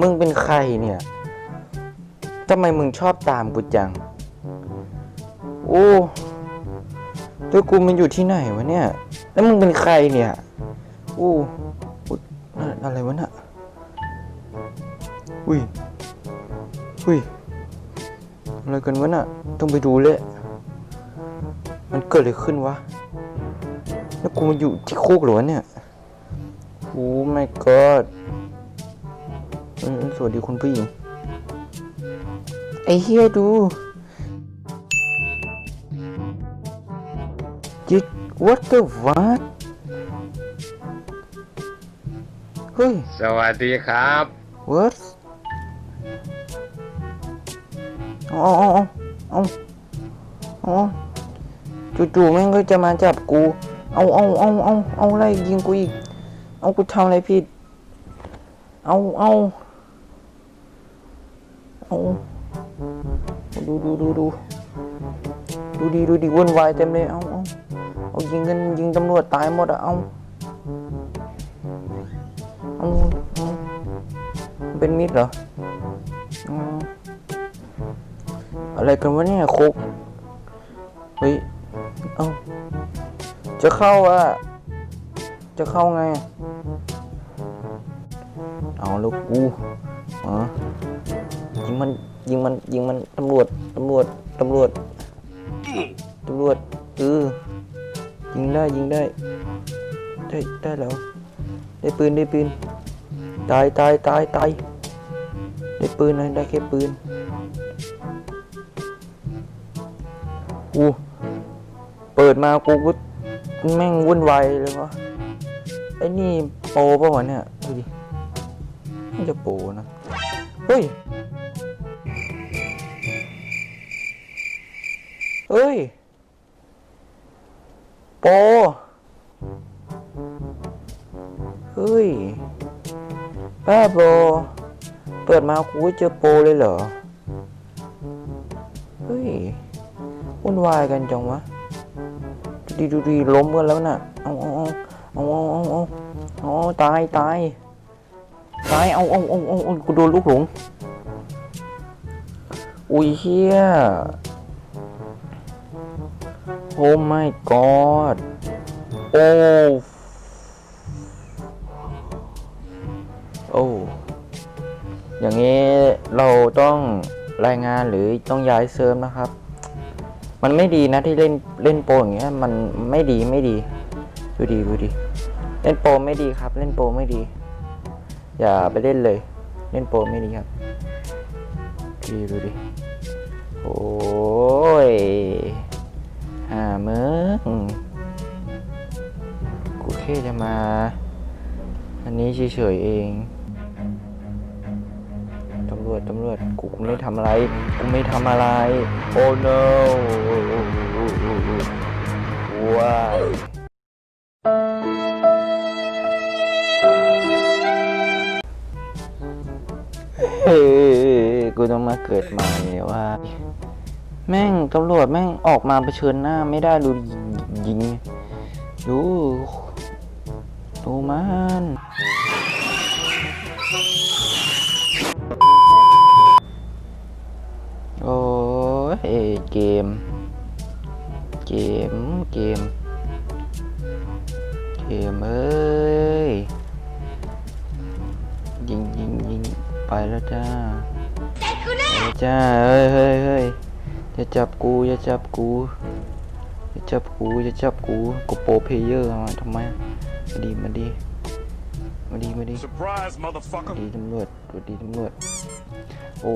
มึงเป็นใครเนี่ยทำไมมึงชอบตามกูจัง โอ้แล้วกูมันอยู่ที่ไหนวะเนี่ย แล้วมึงเป็นใครเนี่ย โอ้ออะอะไรวะน่ะ อุ้ย อุ้ย อะไรกันวะน่ะ ต้องไปดูเลย มันเกิดอะไรขึ้นวะ แล้วกูมาอยู่ที่คุกหรอวะเนี่ย โอ้ my god สวัสดีคุณผู้หญิง ไอ้เฮียดูจิต what the what เฮ้ย สวัสดีครับ what เอาเอาเอาเอาเอาเอาจู่ๆแม่งก็จะมาจับกู เอาเอาเอาเอาเอาอะไรยิงกูอีก เอากูทำอะไรผิด เอาเอา เอาดูดูดูดูดูดีดูดีวุ่นวายเต็มเลยเอาเอาเอายิงกันยิงตำรวจตายหมดอะเอาเอาเอาเป็นมิดเหรออะไรกันวะเนี่ยโคกเฮ้ยเอาจะเข้าอะจะเข้าไง เอาแล้วกูอ๋อ ยิงมันยิงมันยิงมันตำรวจตำรวจตำรวจตำรวจเออยิงได้ยิงได้ ได้ได้แล้วได้ปืนได้ปืนตายตายตายตายได้ปืนนะได้แค่ปืนกูเปิดมากูก็แม่งวุ่นวายเลยวะไอ้นี่โปรป่าวะเนี่ยดูดิน่จะโปรนะเฮ้ย เอ้ย โปเฮ้ยป้าโปเปิดมากูเจอโปเลยเหรอ เฮ้ยวุ่นวายกันจังวะดีดูดีล้มกันแล้วน่ะ เอาเอาเอาเอาเอาเอาเอาตายตายตายเอาเอาเอาเอากูโดนลูกหลงอุ้ยเฮีย โอ้ my god โอ้โอ้อย่างนี้เราต้องรายงานหรือต้องย้ายเซิร์ฟนะครับ มันไม่ดีนะที่เล่นเล่นโปรอย่างเงี้ยมันไม่ดีไม่ดีดูดีดูดีเล่นโปรไม่ดีครับ เล่นโปรไม่ดี อย่าไปเล่นเลย เล่นโปรไม่ดีครับดูดีดูดิโอ้ย หามึงกูแค่จะมา อันนี้เฉยๆเอง ตำรวจ ตำรวจ กูไม่ทำอะไร กูไม่ทำอะไร โอ้ no ว้ายเฮ้ยกูต้องมาเกิดใหม่ว่า แม่งตำรวจแม่งออกมาเผชิญหน้าไม่ได้ดูยิงดูดูมันโอ้ยเกม เกม เกม เกมเอ้ย ยิงยิงยิงไปแล้วจ้าไปแล้วจ้าเฮ้ยเฮ้ยเฮ้ย อย่าจับกูอย่าจับกูอย่าจับกูอย่าจับกูกูโปรเพลเยอร์มาทำไมมาดีมาดีมาดีมาดี Surprise, motherfucker. ดีตำรวจสวัสดีตำรวจโอ้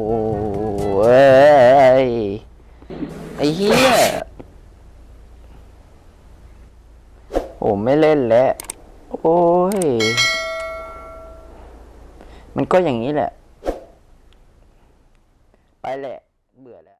ยไอ้เหี้ยโอ้ไม่เล่นแล้วโอ้ย มันก็อย่างนี้แหละ ไปแหละ เบื่อแล้ว